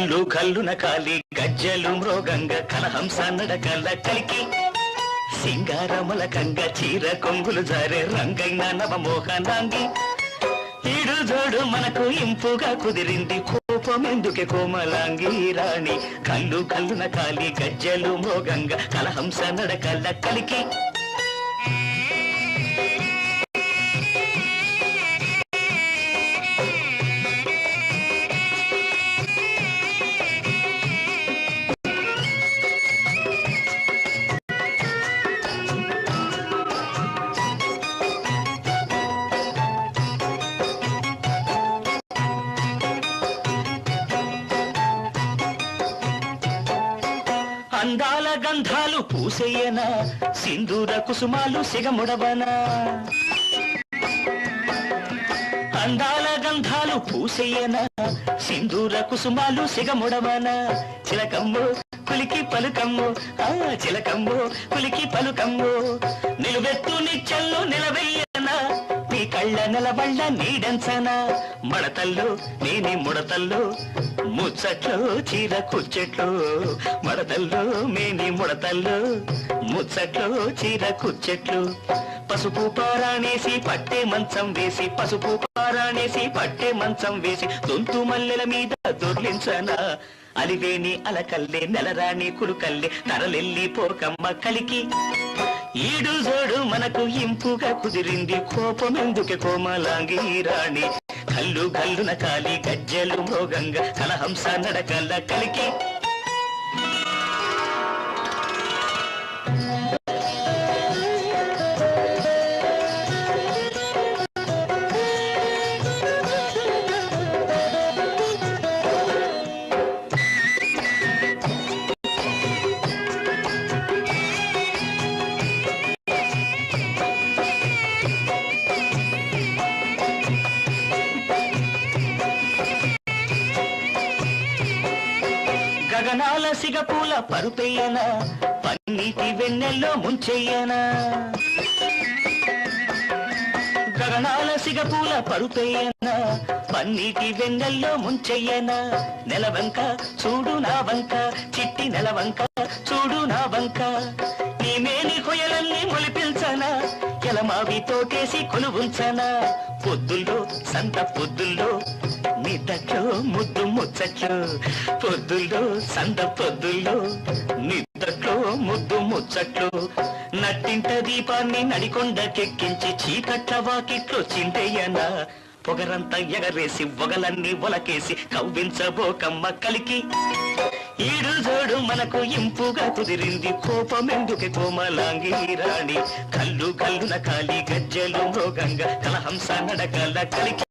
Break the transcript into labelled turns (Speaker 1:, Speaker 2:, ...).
Speaker 1: గల్లున కాలి గజ్జలు మృగంగ కలహంస నడకల కలికి. సింగారముల కంగ చీర కొంగులు జారే రంగైన నవమోహనాంగి ఈడు జోడు మనకు ఇంపుగా కుదిరింది కోపం ఎందుకే కోమలాంగి రాణి. కళ్ళు కళ్ళున కాలి గజ్జలు మృగంగ కలహంస నడకల కలికి. అందాల గంధాలు పూసేయనా సింధూర కుసుమాలు సిగముడవనా. అందాల గంధాలు పూసేయనా సింధూర కుసుమాలు సిగముడవనా. చిలకమ్ము కులికి పలుకమ్ము ఆ చిలకమ్ము కులికి పలుకమ్ము. నిలువెత్తు నిచ్చల్లో నిలవే నీ కళ్ళ నిలబళ్ళ నీడెంచనా మడతల్లో నేని ముడతల్లో ముచ్చట్లో చీర కుచ్చెట్లు. మడతల్లో మేని ముడతల్లో ముచ్చట్లో చీర కుచ్చెట్లు. పసుపు పారాణేసి పట్టే మంచం వేసి పసుపు పారాణేసి పట్టే మంచం వేసి దొంతు మల్లెల మీద దొర్లించనా? అలివేని అలకల్లే నెలరాణి కులుకల్లే తరలెల్లి పోకమ్మ కలికి. ఈడు జోడు మనకు ఇంపుగా కుదిరింది. కోపం ఎందుకే కోమలాంగి రాణి? కల్లు గల్లున కాలి గజ్జలు భోగంగా కలహంస నడకల కలికి గగనాల సిగపూల పరుపెయ్యన? పన్నీటి వెన్నెల్లో ముంచెయ్యనా? గగనాల సిగపూల పరుపెయ్యన? పన్నీటి వెన్నెల్లో ముంచెయ్యన? నెలవంక చూడు నా వంక చిట్టి నెలవంక చూడు నా వంక. నీ మేని కొయలన్నీ మొలిపిల్చనా ఎలమావి తోటేసి కొలువుంచనా పొద్దుల్లో సంత పొద్దుల్లో నిదచో ముద్దు ముచ్చట్లు పొద్దుల్లో సంద పొద్దుల్లో నిద్దట్లో ముద్దు ముచ్చట్లు. నట్టింట దీపాన్ని నడికొండకెక్కించి చీకట్ల వాకిట్లో చింతయ్యనా పొగరంతా ఎగరేసి పొగలన్నీ ఒలకేసి కవ్వించబోకమ్మ కలికి. ఈడు జోడు మనకు ఇంపుగా కుదిరింది కోపం కోమలాంగి రాణి. కళ్ళు కళ్ళున కాలి గజ్జలు మృగంగా కలహంస నడకల కలికి.